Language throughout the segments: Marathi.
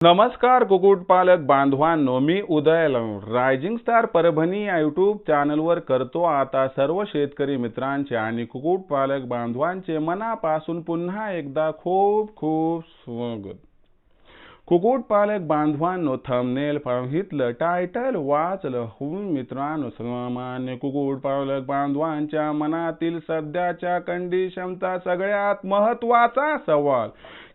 नमस्कार कुक्कुटपालक बांधवांनो. मी उदय रायझिंग स्टार परभणी या यूट्यूब चॅनलवर करतो आता सर्व शेतकरी मित्रांचे आणि कुक्कुटपालक बांधवांचे मनापासून पुन्हा एकदा खूप खूप स्वागत. कुक्कुटपालक बांधवांनो थंबनेल पाहितलं टायटल वाचलं होऊन मित्रांनो सामान्य कुक्कुटपालक बांधवांच्या मनातील सध्याच्या कंडिशनचा सगळ्यात महत्त्वाचा सवाल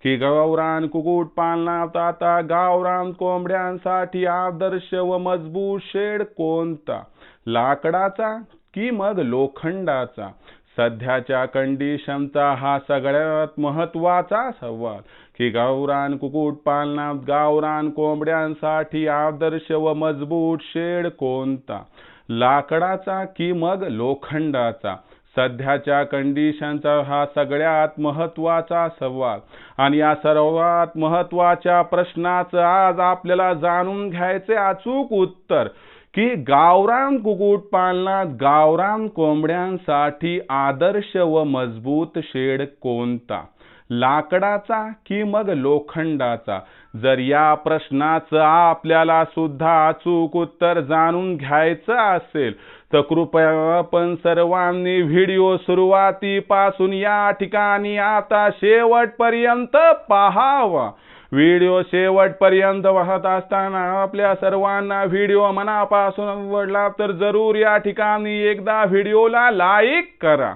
की गौरान कुक्कुट पालनात आता गावरान कोंबड्यांसाठी आदर्श व मजबूत शेड कोणता? लाकडाचा की मग लोखंडाचा? सध्याच्या कंडिशनचा हा सगळ्यात महत्त्वाचा सवाल. की गावरान कुक्कुट पालनात गावरान कोंबड्यांसाठी आदर्श व मजबूत शेड कोणता? लाकडाचा की मग लोखंडाचा? सध्याच्या कंडिशनचा हा सगळ्यात महत्त्वाचा सवाल. आणि या सर्वात महत्त्वाच्या प्रश्नाचं आज आपल्याला जाणून घ्यायचे अचूक उत्तर की गावरान कुक्कुट पालनात गावरान कोंबड्यांसाठी आदर्श व मजबूत शेड कोणता? लाकडाचा की मग लोखंडाचा? जर या प्रश्नाचं आपल्याला सुद्धा अचूक उत्तर जाणून घ्यायचं असेल तर कृपया आपण सर्वांनी व्हिडिओ सुरुवातीपासून या ठिकाणी आता शेवटपर्यंत पाहावा. व्हिडिओ शेवटपर्यंत वाहत असताना आपल्या सर्वांना व्हिडिओ मनापासून आवडला तर जरूर या ठिकाणी एकदा व्हिडिओला लाईक करा.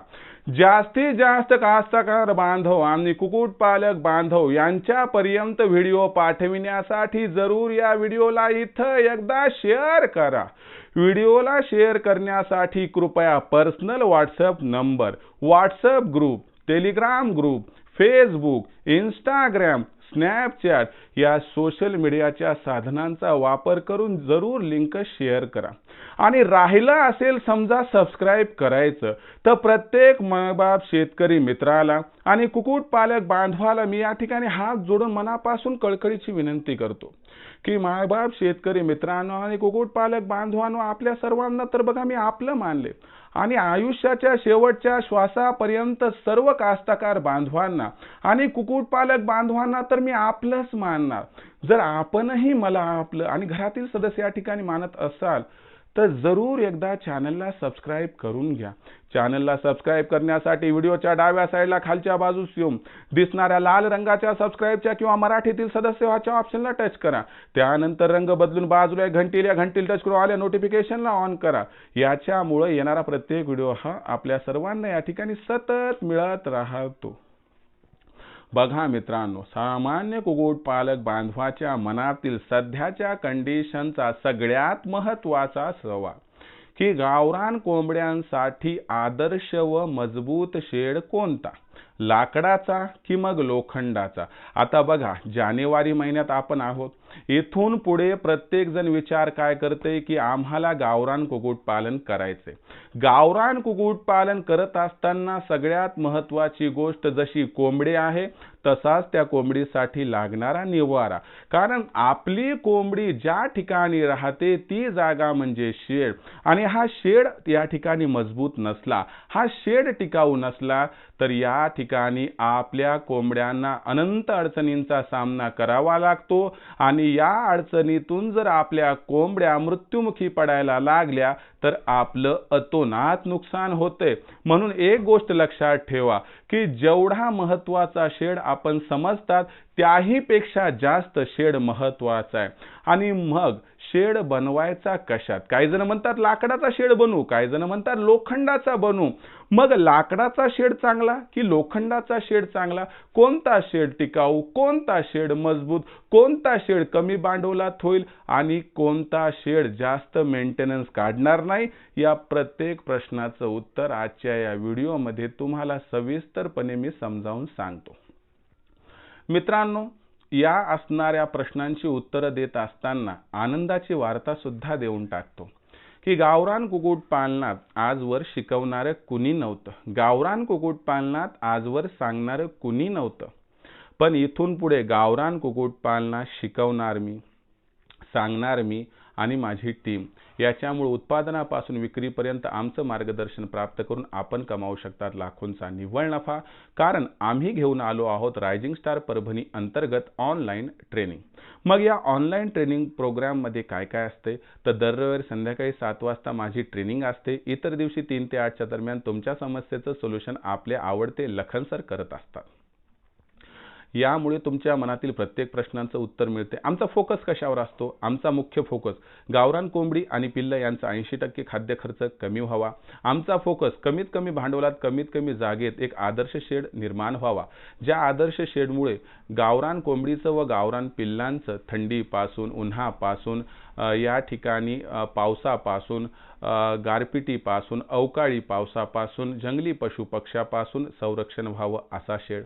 जास्तीत जास्त कास्तकार बांधव आणि कुक्कुटपालक बांधव यांच्यापर्यंत व्हिडिओ पाठविण्यासाठी जरूर या व्हिडिओला इथं एकदा शेअर करा. व्हिडिओला शेअर करण्यासाठी कृपया personal WhatsApp number WhatsApp group Telegram group Facebook Instagram Snapchat या सोशल मीडियाच्या साधनांचा वापर करून जरूर लिंक शेअर करा. आणि राहिलं असेल समजा सबस्क्राईब करायचं तर प्रत्येक मायबाप शेतकरी मित्राला आणि कुक्कुटपालक बांधवाला मी या ठिकाणी हात जोडून मनापासून कळकळीची विनंती करतो की मायबाप शेतकरी मित्रांनो आणि कुक्कुटपालक बांधवांनो आपल्या सर्वांना तर बघा मी आपलं मानले. आणि आयुष्याच्या शेवटच्या श्वासापर्यंत सर्व कास्तकार बांधवांना आणि कुक्कुटपालक बांधवांना तर मी आपलंच मानणार. जर आपणही मला आपलं आणि घरातील सदस्य या ठिकाणी मानत असाल तर जरूर एकदा चॅनलला सबस्क्राईब करून घ्या. चॅनलला सबस्क्राईब करण्यासाठी व्हिडिओच्या डाव्या साईडला खालच्या बाजूस येऊन दिसणाऱ्या लाल रंगाच्या सबस्क्राईबच्या किंवा मराठीतील सदस्य व्हाच्या ऑप्शनला टच करा. त्यानंतर रंग बदलून बाजूला घंटील या घंटील टच करून आल्या नोटिफिकेशनला ऑन करा. याच्यामुळे येणारा प्रत्येक व्हिडिओ हा आपल्या सर्वांना या ठिकाणी सतत मिळत राहतो. बघा मित्रांनो सामान्य कुक्कुटपालक बांधवाच्या मनातील सध्याच्या कंडिशनचा सगळ्यात महत्त्वाचा सवाल की गावरान कोंबड्यांसाठी आदर्श व मजबूत शेड कोणता? लाकडाचा की मग लोखंडाचा. आता बघा जानेवारी महिन्यात आपण आहोत. इथून पुढे प्रत्येकजण विचार काय करते की आम्हाला गावरान कुक्कुटपालन करायचे गावरान कुक्कुटपालन करत असताना सगळ्यात महत्वाची गोष्ट जशी कोंबडी आहे तसाच त्या कोंबडीसाठी लागणारा निवारा. कारण आपली कोंबडी ज्या ठिकाणी राहते ती जागा म्हणजे शेड. आणि हा शेड या ठिकाणी मजबूत नसला हा शेड टिकाऊ नसला तर या ठिकाणी आपल्या कोंबड्यांना अनंत अडचणींचा सामना करावा लागतो आणि या अडचणीतून जर आपल्या कोंबड्या मृत्युमुखी पडायला लागल्या तर आपलं अतोनात नुकसान होते. म्हणून एक गोष्ट लक्षात ठेवा की जेवढा महत्त्वाचा शेड आपण समजतात त्याही पेक्षा जास्त शेड महत्त्वाचा आहे. आणि मग शेड बनवायचा कशात? काही जण म्हणतात लाकडाचा शेड बनवू. काही जण म्हणतात लोखंडाचा बनवू. मग लाकडाचा शेड चांगला की लोखंडाचा शेड चांगला? कोणता शेड टिकाऊ? कोणता शेड मजबूत? कोणता शेड कमी भांडवलात होईल? आणि कोणता शेड जास्त मेंटेनन्स काढणार नाही? या प्रत्येक प्रश्नाचं उत्तर आजच्या या व्हिडिओमध्ये तुम्हाला सविस्तरपणे मी समजावून सांगतो. मित्रांनो या असणाऱ्या प्रश्नांची उत्तरं देत असताना आनंदाची वार्ता सुद्धा देऊन टाकतो. की गावरान कुक्कुट पालनात आजवर शिकवणारं कुणी नव्हतं. गावरान कुक्कुट पालनात आजवर सांगणारं कुणी नव्हतं. पण इथून पुढे गावरान कुक्कुट पालनात शिकवणार मी सांगणार मी आणि माझी टीम याच्यामुळे उत्पादनापासून विक्रीपर्यंत आमचं मार्गदर्शन प्राप्त करून आपण कमावू शकतात लाखोंचा निव्वळ नफा. कारण आम्ही घेऊन आलो आहोत रायझिंग स्टार परभणी अंतर्गत ऑनलाईन ट्रेनिंग. मग या ऑनलाईन ट्रेनिंग प्रोग्राममध्ये काय काय असते? तर दर रविवारी संध्याकाळी सात वाजता माझी ट्रेनिंग असते. इतर दिवशी तीन ते आठच्या दरम्यान तुमच्या समस्येचं सोल्युशन आपले आवडते लखन सर करत असतात. यामुळे तुमच्या मनातील प्रत्येक प्रश्नांचं उत्तर मिळते. आमचा फोकस कशावर असतो? आमचा मुख्य फोकस गावरान कोंबडी आणि पिल्ल यांचा ऐंशी टक्के खाद्य खर्च कमी व्हावा. आमचा फोकस कमीत कमी भांडवलात कमीत कमी जागेत एक आदर्श शेड निर्माण व्हावा. ज्या आदर्श शेडमुळे गावरान कोंबडीचं व गावरान पिल्लांचं थंडीपासून उन्हापासून या ठिकाणी पावसापासून गारपिटीपासून अवकाळी पावसापासून जंगली पशुपक्ष्यापासून संरक्षण व्हावं असा शेड.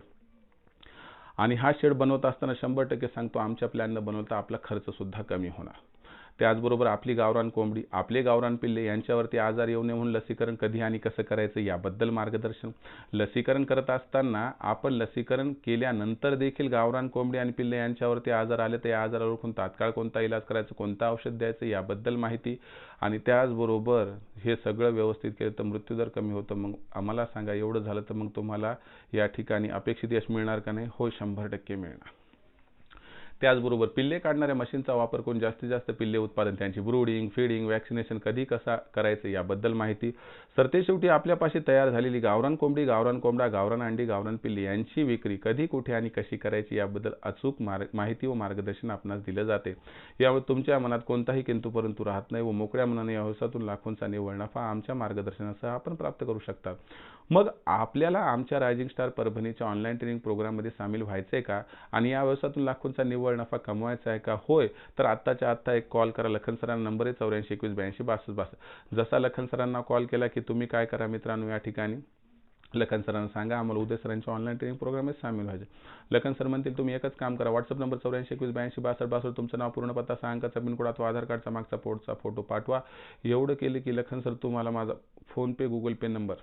आणि हा शेड बनवत असताना शंभर टक्के सांगतो आमच्या प्लॅननं बनवता आपला खर्चसुद्धा कमी होणार. त्याचबरोबर आपली गावरान कोंबडी आपले गावरान पिल्ले यांच्यावरती आजार येऊ नये म्हणून लसीकरण कधी आणि कसं करायचं याबद्दल मार्गदर्शन लसीकरण करत असताना आपण लसीकरण केल्यानंतर देखील गावरान कोंबडी आणि पिल्ले यांच्यावरती आजार आले तर या आजारावर ओळखून तात्काळ कोणता इलाज करायचा कोणतं औषध द्यायचं याबद्दल माहिती आणि त्याचबरोबर हे सगळं व्यवस्थित केलं तर मृत्यूदर कमी होतं. मग आम्हाला सांगा एवढं झालं तर मग तुम्हाला या ठिकाणी अपेक्षित यश मिळणार का नाही? हो शंभर टक्के मिळणार. त्याचबरोबर पिल्ले काढणाऱ्या मशीनचा वापर करून जास्तीत जास्त पिल्ले उत्पादन त्यांची ब्रूडिंग फीडिंग वॅक्सिनेशन कधी कसा करायचं याबद्दल माहिती. सरतेशेवटी आपल्यापाशी तयार झालेली गावरान कोंबडी गावरान कोंबडा गावरान अंडी गावरान पिल्ले यांची विक्री कधी कुठे आणि कशी करायची याबद्दल अचूक माहिती व मार्गदर्शन आपणास दिलं जाते. यामुळे तुमच्या मनात कोणताही किंतु परंतु राहत नाही व मोकळ्या मनाने व्यवसायातून लाखोंचा निव्वळ नफा आमच्या मार्गदर्शनासह आपण प्राप्त करू शकतात मग आपल्याला आमच्या रायझिंग स्टार परभणीच्या ऑनलाईन ट्रेनिंग प्रोग्राममध्ये सामील व्हायचं आहे का? आणि या व्यवसायातून लाखोंचा निव्वळ नफा कमवायचा आहे का? होय. तर आत्ताच्या आत्ता एक कॉल करा. लखन सरांना नंबर आहे चौऱ्याऐंशी एकवीस ब्याऐंशी बासष्ट बासष्ट. जसा लखन सरांना कॉल केला की तुम्ही काय करा मित्रांनो या ठिकाणी? लखन सरांना सांगा आम्हाला उदय सरांच्या ऑनलाईन ट्रेनिंग प्रोग्राममध्ये सामील व्हायचे लखन सर म्हणतील तुम्ही एकच काम करा. व्हॉट्सअप नंबर चौऱ्याऐंशी एकवीस ब्याऐंशी बासष्ट बासष्ट तुमचं नाव पूर्ण पत्ता सांगाचा पिनकोड अथवा आधार कार्डचा मागचा पोटचा फोटो पाठवा. एवढं केलं की लखन सर तुम्हाला माझा फोनपे गुगल पे नंबर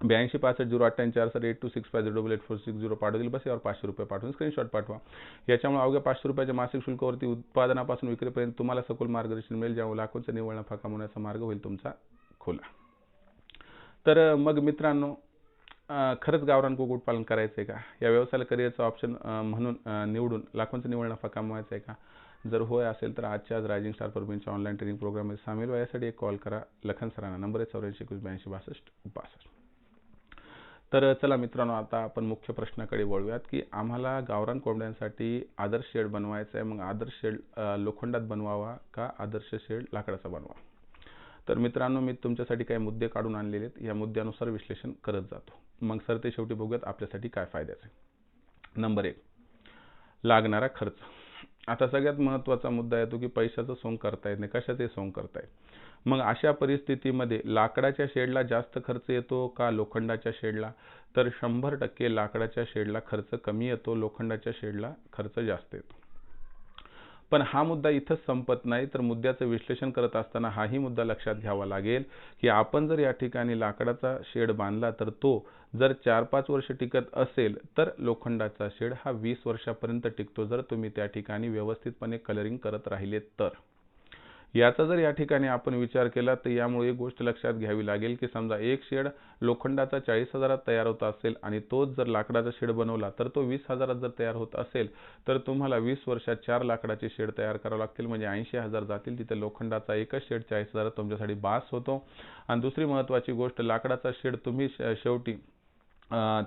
ब्याऐंशी पासष्ट झिरो अठ्ठ्याऐंशी चार sir eight two six five zero double eight four six zero पाठवतील. बस यावर पाचशे रुपये पाठवून स्क्रीनशॉट पाठवा. याच्यामुळे अवघ्या पाचशे रुपयाच्या मासिक शुल्कावरती उत्पादनापासून विक्रीपर्यंत तुम्हाला सखोल मार्गदर्शन मिळेल ज्यामुळे लाखोंचा निवळ नफा कमवण्याचा मार्ग होईल तुमचा खोला. तर मग मित्रांनो खरंच गावरान कुक्कुटपालन करायचं आहे का? या व्यवसायाला करिअरचं ऑप्शन म्हणून निवडून लाखोंचा निव्वळ नफा कमवायचा आहे का? जर होय असेल तर आजच्या आज रायझिंग स्टार परबीनच्या ऑनलाईन ट्रेनिंग प्रोग्राममध्ये सामील व्हायसाठी एक कॉल करा. लखन सरांना. नंबर आहे चौऱ्याऐंशी एकवीस ब्याऐंशी बासष्ट बासष्ट. तर चला मित्रांनो आता आपण मुख्य प्रश्नाकडे वळूयात की आम्हाला गावरान कोंबड्यांसाठी आदर्श शेड बनवायचा आहे. मग आदर्श शेड लोखंडात बनवावा का आदर्श शेड लाकडाचा बनवा तर मित्रांनो मी तुमच्यासाठी काही मुद्दे काढून आणलेले आहेत. या मुद्द्यानुसार विश्लेषण करत जातो. मग सर ते शेवटी बघूयात आपल्यासाठी काय फायद्याचे नंबर एक लागणारा खर्च. आता सगळ्यात महत्त्वाचा मुद्दा येतो की पैशाचं सोंग करता येत नाही. कशाचे सोंग करता येत मग अशा परिस्थितीमध्ये लाकडाच्या शेडला जास्त खर्च येतो का लोखंडाच्या शेडला? तर शंभर टक्के लाकडाच्या शेडला खर्च कमी येतो लोखंडाच्या शेडला खर्च जास्त येतो. पण हा मुद्दा इथंच संपत नाही तर मुद्द्याचं विश्लेषण करत असताना हाही मुद्दा लक्षात घ्यावा लागेल की आपण जर या ठिकाणी लाकडाचा शेड बांधला तर तो जर चार पाच वर्ष टिकत असेल तर लोखंडाचा शेड हा वीस वर्षापर्यंत टिकतो जर तुम्ही त्या ठिकाणी व्यवस्थितपणे कलरिंग करत राहिले तर. याचा जर या ठिकाणी आपण विचार केला तर यामुळे एक गोष्ट लक्षात घ्यावी लागेल की समजा एक शेड लोखंडाचा चाळीस हजारात तयार होत असेल आणि तोच जर लाकडाचा शेड बनवला तर तो वीस हजारात जर तयार होत असेल तर तुम्हाला वीस वर्षात चार लाकडाचे शेड तयार करावे लागतील म्हणजे ऐंशी हजार जातील. तिथे लोखंडाचा एकच शेड चाळीस हजारात तुमच्यासाठी बास होतो. आणि दुसरी महत्त्वाची गोष्ट लाकडाचा शेड तुम्ही शेवटी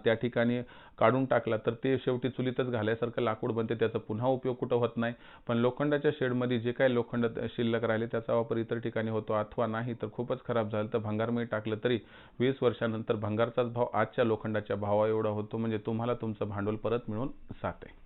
त्या ठिकाणी काढून टाकला तर ते शेवटी चुलीतच घाल्यासारखं लाकूड बनते त्याचा पुन्हा उपयोग कुठं होत नाही. पण लोखंडाच्या शेडमध्ये जे काही लोखंड शिल्लक राहिले त्याचा वापर इतर ठिकाणी होतो अथवा नाही तर खूपच खराब झालं तर भंगारमध्ये टाकलं तरी वीस वर्षानंतर भंगारचाच भाव आजच्या लोखंडाच्या भावा एवढा होतो म्हणजे तुम्हाला तुमचं भांडवल परत मिळून जाते.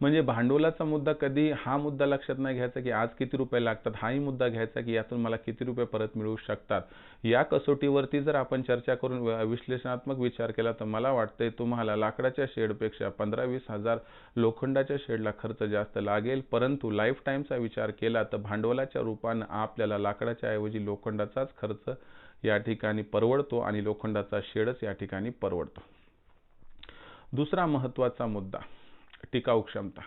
म्हणजे भांडवलाचा मुद्दा कधी हा मुद्दा लक्षात नाही घ्यायचा की आज किती रुपये लागतात हाही मुद्दा घ्यायचा की यातून मला किती रुपये परत मिळू शकतात. या कसोटीवरती जर आपण चर्चा करून विश्लेषणात्मक विचार केला तर मला वाटतंय तुम्हाला लाकडाच्या शेडपेक्षा पंधरा वीस हजार लोखंडाच्या शेडला खर्च जास्त लागेल. परंतु लाईफ टाईमचा विचार केला तर भांडवलाच्या रूपानं आपल्याला लाकडाच्या ऐवजी लोखंडाचाच खर्च या ठिकाणी परवडतो आणि लोखंडाचा शेडच या ठिकाणी परवडतो. दुसरा महत्त्वाचा मुद्दा. टिकाऊ क्षमता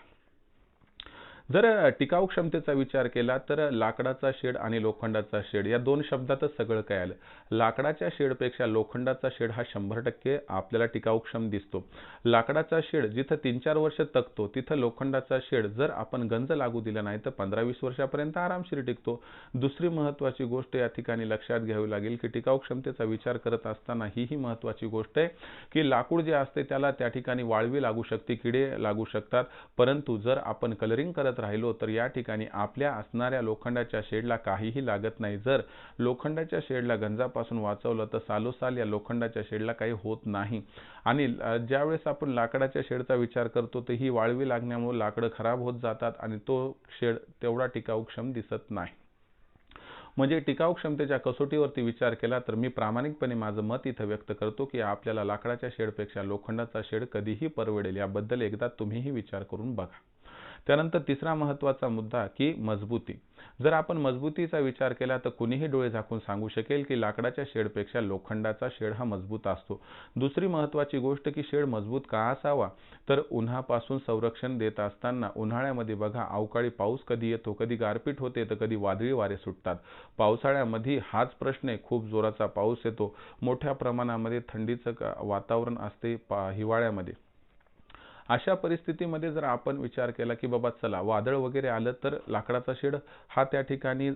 जर टिकाऊ क्षमतेचा विचार केला तर लाकडाचा शेड आणि लोखंडाचा शेड या दोन शब्दातच सगळं काय आलं लाकडाच्या शेडपेक्षा लोखंडाचा शेड हा शंभर टक्के आपल्याला टिकाऊक्षम दिसतो. लाकडाचा शेड जिथं तीन चार वर्ष तकतो तिथं लोखंडाचा शेड जर आपण गंज लागू दिला नाही तर पंधरा वीस वर्षापर्यंत आरामशीर टिकतो. दुसरी महत्त्वाची गोष्ट या ठिकाणी लक्षात घ्यावी लागेल की टिकाऊ क्षमतेचा विचार करत असताना ही ही महत्त्वाची गोष्ट आहे की लाकूड जे असते त्याला त्या ठिकाणी वाळवी लागू शकते किडे लागू शकतात. परंतु जर आपण कलरिंग करत राहिलो तर या ठिकाणी आपल्या असणाऱ्या लोखंडाच्या शेडला काहीही लागत नाही. जर लोखंडाच्या शेडला गंजापासून वाचवलं तर सालोसाल या लोखंडाच्या शेडला काही होत नाही. आणि ज्यावेळेस आपण लाकडाच्या शेडचा विचार करतो तर ही वाळवी लागण्यामुळे लाकडं खराब होत जातात आणि तो शेड तेवढा टिकाऊक्षम दिसत नाही. म्हणजे टिकाऊ क्षमतेच्या कसोटीवरती विचार केला तर मी प्रामाणिकपणे माझं मत इथं व्यक्त करतो की आपल्याला लाकडाच्या शेडपेक्षा लोखंडाचा शेड कधीही परवडेल. याबद्दल एकदा तुम्हीही विचार करून बघा. त्यानंतर तिसरा महत्त्वाचा मुद्दा की मजबूती. जर आपण मजबूतीचा विचार केला तर कुणीही डोळे झाकून सांगू शकेल की लाकडाच्या शेडपेक्षा लोखंडाचा शेड हा मजबूत असतो. दुसरी महत्त्वाची गोष्ट की शेड मजबूत का असावा? तर उन्हापासून संरक्षण देत असताना उन्हाळ्यामध्ये बघा अवकाळी पाऊस कधी येतो कधी गारपीट होते तर कधी वादळी वारे सुटतात. पावसाळ्यामध्ये हाच प्रश्न आहे खूप जोराचा पाऊस येतो. मोठ्या प्रमाणामध्ये थंडीचं वातावरण असते पा हिवाळ्यामध्ये. अशा परिस्थितीमध्ये जर आपण विचार केला की बाबा चला वादळ वगैरे आलं तर लाकडाचा शेड हा त्या ठिकाणी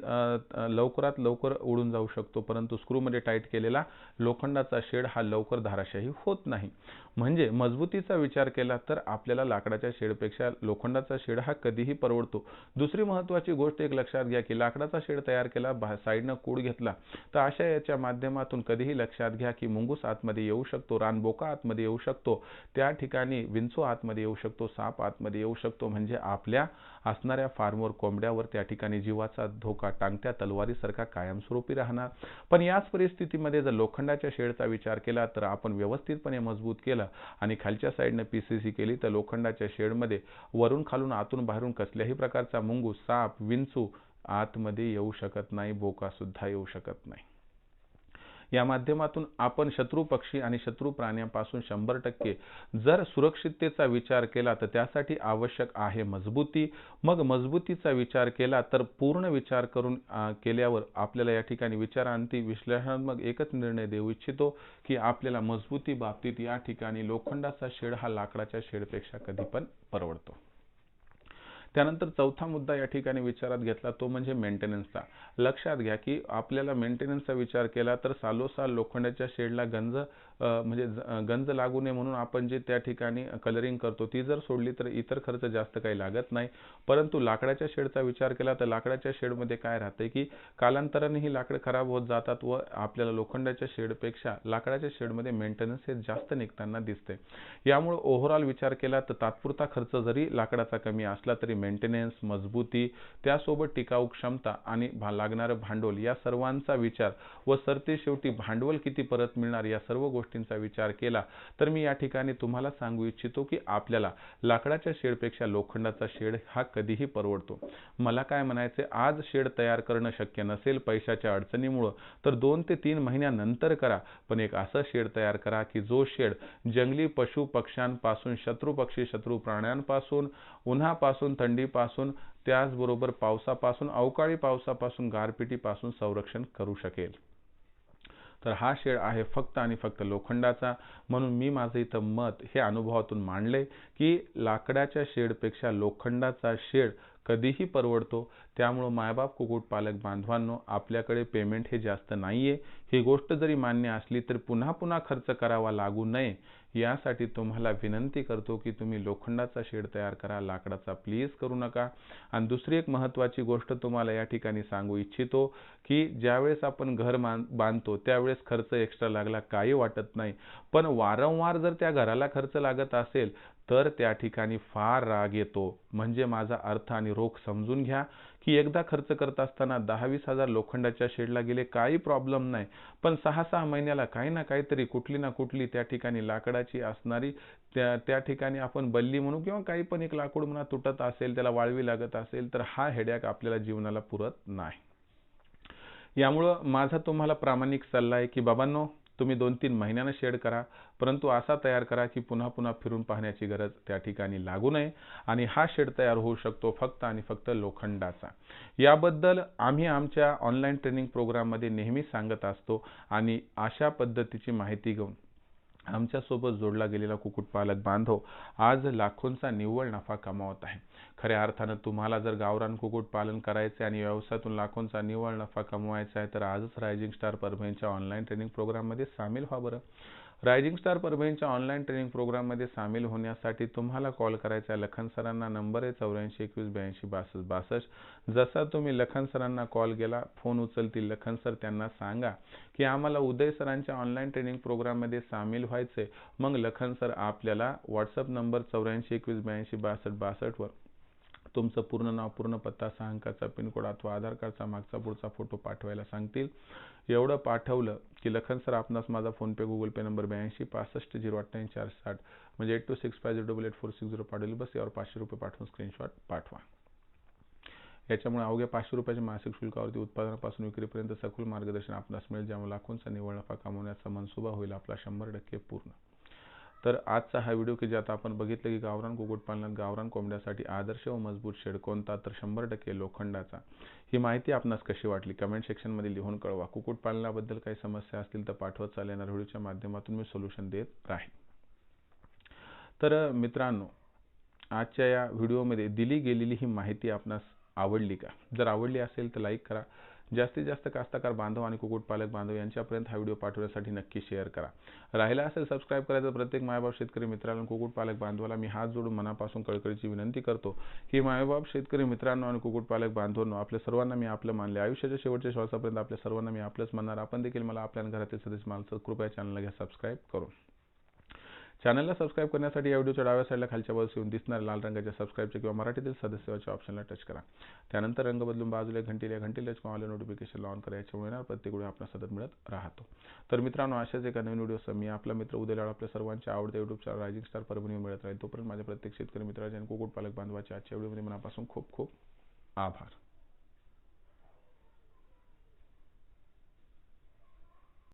लवकरात लवकर उडून जाऊ शकतो. परंतु स्क्रूमध्ये टाईट केलेला लोखंडाचा शेड हा लवकर धाराशाही होत नाही. म्हणजे मजबूतीचा विचार केला तर आपल्याला लाकडाच्या शेडपेक्षा लोखंडाचा शेड हा कधीही परवडतो. दुसरी महत्त्वाची गोष्ट एक लक्षात घ्या की लाकडाचा शेड तयार केला बा साईडनं कूड घेतला तर अशा याच्या माध्यमातून कधीही लक्षात घ्या की मुंगूस आतमध्ये येऊ शकतो रानबोका आतमध्ये येऊ शकतो त्या ठिकाणी विंचू आतमध्ये येऊ शकतो साप आतमध्ये येऊ शकतो म्हणजे आपल्या असणाऱ्या फार्मवर कोंबड्यावर त्या ठिकाणी जीवाचा धोका टांगत्या तलवारीसारखा कायमस्वरूपी राहणार. पण याच परिस्थितीमध्ये जर लोखंडाच्या शेडचा विचार केला तर आपण व्यवस्थितपणे मजबूत केलं आणि खालच्या साईडनं पी सी सी केली तर लोखंडाच्या शेडमध्ये वरून खालून आतून बाहेरून कसल्याही प्रकारचा मुंगू साप विंचू आतमध्ये येऊ शकत नाही बोकासुद्धा येऊ शकत नाही. या माध्यमातून आपण शत्रू पक्षी आणि शत्रू प्राण्यांपासून शंभर टक्के जर सुरक्षिततेचा विचार केला तर त्यासाठी आवश्यक आहे मजबूती. मग मजबूतीचा विचार केला तर पूर्ण विचार करून केल्यावर आपल्याला या ठिकाणी विचारांती विश्लेषणात्मक एकच निर्णय देऊ इच्छितो की आपल्याला मजबूती बाबतीत या ठिकाणी लोखंडाचा शेड हा लाकडाच्या शेडपेक्षा कधी पण परवडतो. त्यानंतर चौथा मुद्दा या ठिकाणी विचारात घेतला तो म्हणजे मेंटेनन्सचा लक्षात घ्या की आपल्याला मेंटेनन्सचा विचार केला तर सालोसाल लोखंडाच्या शेडला गंज म्हणजे ज- गंज लागू नये म्हणून आपण जे त्या ठिकाणी कलरिंग करतो ती जर सोडली तर इतर खर्च जास्त काही लागत नाही. परंतु लाकडाच्या शेडचा विचार केला तर लाकडाच्या शेडमध्ये काय राहते की कालांतराने ही लाकडं खराब होत जातात व आपल्याला लोखंडाच्या शेडपेक्षा लाकडाच्या शेडमध्ये मेंटेनन्स हे जास्त निघताना दिसते यामुळे ओव्हरऑल विचार केला तर तात्पुरता खर्च जरी लाकडाचा कमी असला तरी मेंटेनन्स मजबूती त्यासोबत टिकाऊ क्षमता आणि भा लागणारं भांडवल या सर्वांचा विचार व सरते शेवटी भांडवल किती परत मिळणार या सर्व गोष्टी गोष्टींचा विचार केला तर मी या ठिकाणी तुम्हाला सांगू इच्छितो की आपल्याला लाकडाच्या शेडपेक्षा लोखंडाचा शेड हा कधीही परवडतो. मला काय म्हणायचे आज शेड तयार करणं शक्य नसेल पैशाच्या अडचणीमुळं तर दोन ते तीन महिन्यानंतर करा. पण एक असं शेड तयार करा की जो शेड जंगली पशु पक्ष्यांपासून शत्रू पक्षी शत्रू प्राण्यांपासून उन्हापासून थंडीपासून त्याचबरोबर पावसापासून अवकाळी पावसापासून गारपिटीपासून संरक्षण करू शकेल. तर हा शेड आहे फक्त आणि फक्त लोखंडाचा. म्हणून मी माझं इथं मत हे अनुभवातून मांडले की लाकडाच्या शेडपेक्षा लोखंडाचा शेड कधीही परवडतो. त्यामुळं मायबाप कुक्कुटपालक बांधवांनो आपल्याकडे पेमेंट हे जास्त नाही आहे ही गोष्ट जरी मान्य असली तर पुन्हा पुन्हा खर्च करावा लागू नये. यासाठी तुम्हाला विनंती करतो की तुम्ही लोखंडाचा शेड तयार करा लाकडाचा प्लीज करू नका. आणि दुसरी एक महत्त्वाची गोष्ट तुम्हाला या ठिकाणी सांगू इच्छितो की ज्यावेळेस आपण घर मान बांधतो त्यावेळेस खर्च एक्स्ट्रा लागला काही वाटत नाही. पण वारंवार जर त्या घराला खर्च लागत असेल तर त्या ठिकाणी फार राग येतो. म्हणजे माझा अर्थ आणि रोख समजून घ्या की एकदा खर्च करत असताना दहा वीस हजार लोखंडाच्या शेडला गेले काही प्रॉब्लेम नाही. पण सहा सहा महिन्याला काही ना काहीतरी कुठली ना कुठली त्या ठिकाणी लाकडाची असणारी त्या त्या ठिकाणी आपण बल्ली म्हणू किंवा काही पण एक लाकूड म्हणा तुटत असेल त्याला वाळवी लागत असेल तर हा हेड्याक आपल्याला जीवनाला पुरत नाही. यामुळं माझा तुम्हाला प्रामाणिक सल्ला आहे की बाबांनो तुम्ही दोन तीन महिन्यानं शेड करा परंतु असा तयार करा की पुन्हा पुन्हा फिरून पाहण्याची गरज त्या ठिकाणी लागू नये आणि हा शेड तयार होऊ शकतो फक्त आणि फक्त लोखंडाचा. याबद्दल आम्ही आमच्या ऑनलाईन ट्रेनिंग प्रोग्राममध्ये नेहमी सांगत असतो आणि अशा पद्धतीची माहिती घेऊन आमच्यासोबत जोडला गेलेला कुक्कुटपालक बांधव आज लाखोंचा निव्वळ नफा कमावत आहे. खऱ्या अर्थानं तुम्हाला जर गावरान कुक्कुटपालन करायचं आहे आणि व्यवसायातून लाखोंचा निव्वळ नफा कमवायचा आहे तर आजच रायझिंग स्टार परभणीच्या ऑनलाईन ट्रेनिंग प्रोग्राममध्ये सामील व्हा बरं. रायझिंग स्टार परभणीच्या ऑनलाईन ट्रेनिंग प्रोग्राममध्ये सामील होण्यासाठी तुम्हाला कॉल करायचा आहे. लखन सरांना नंबर आहे चौऱ्याऐंशी एकवीस ब्याऐंशी बासष्ट बासष्ट. जसा तुम्ही लखन सरांना कॉल केला फोन उचलतील. लखन सर त्यांना सांगा की आम्हाला उदय सरांच्या ऑनलाईन ट्रेनिंग प्रोग्राममध्ये सामील व्हायचे मग लखन सर आपल्याला व्हॉट्सअप नंबर चौऱ्याऐंशी एकवीस ब्याऐंशी बासष्ट बासष्टवर तुमचं पूर्ण नाव पूर्ण पत्ता सहा अंकाचा पिनकोड अथवा आधार कार्डचा मागचा पुढचा फोटो पाठवायला सांगतील. एवढं पाठवलं की लखन सर आपणास माझा फोनपे गुगल पे नंबर ब्याऐंशी पासष्ट झिरो अठ्ठ्याऐंशी चार साठ म्हणजे eight two six five zero double eight four six zero पाठवली. बस यावर पाचशे रुपये पाठवून स्क्रीनशॉट पाठवा. याच्यामुळे अवघ्या पाचशे रुपयाच्या मासिक शुल्कावरती उत्पादनापासून विक्रीपर्यंत सखोल मार्गदर्शन आपणास मिळेल ज्यामुळे लाखोंचा निवड नफा कमवण्याचा मनसुबा होईल. आपला शंभर टक्के पूर्ण. तर आजचा हा व्हिडिओ की ज्यात आपण बघितलं की गावरान कुक्कुटपालनात गावरान कोंबड्यासाठी आदर्श व मजबूत शेड कोणता तर शंभर टक्के लोखंडाचा. ही माहिती आपणास कशी वाटली? कमेंट सेक्शनमध्ये लिहून कळवा. कुक्कुटपालनाबद्दल काही समस्या असतील तर पाठवत चालणार व्हिडिओच्या माध्यमातून मी सोल्युशन देत राहील तर मित्रांनो आजच्या या व्हिडिओमध्ये दिली गेलेली ही माहिती आपणास आवडली का? जर आवडली असेल तर लाईक करा. जास्तीत जास्त कास्तकार बांधव आणि कुक्कुटपालक बांधव यांच्यापर्यंत हा व्हिडिओ पाठवण्यासाठी नक्की शेअर करा. राहिला असेल सबस्क्राईब करायचं प्रत्येक मायबाप शेतकरी मित्रांनो कुक्कुटपालक बांधवाला मी हात जोडून मनापासून कळकळीची विनंती करतो की मायबाप शेतकरी मित्रांनो आणि कुक्कुटपालक बांधवांनो आपल्या सर्वांना मी आपलं मानले. आयुष्याच्या शेवटच्या श्वासापर्यंत आपल्या सर्वांना मी आपलंच म्हणणार आपण देखील मला आपल्या घरातील सदस्य माणसं कृपया चॅनलला घ्या सबस्क्राईब करून. चॅनलला सबस्क्राईब करण्यासाठी या व्हिडिओच्या डाव्या साईडला खालच्या बाजूस येऊन दिसणार लाल रंगाच्या सबस्क्राईबच्या किंवा मराठीतील सदस्याच्या ऑप्शनला टच करा. त्यानंतर रंग बदलून बाजूला घंटीला घंटीला किंवा ऑल नोटिफिकेशन ऑन करा मिळणार प्रत्येक वेळी आपला सतत मिळत राहतो. तर मित्रांनो अशाच एका नवीन व्हिडिओ मी आपला मित्र उद्याला आपल्या सर्वांच्या आवडत्या युट्यूबच्या रायझिंग स्टार परभणी मिळत राहील. तोपर्यंत माझ्या प्रत्येक शेतकरी मित्राच्या आणि कुकुटपालक बांधवाच्या आजच्या व्हिडिओमध्ये मनापासून खूप खूप आभार.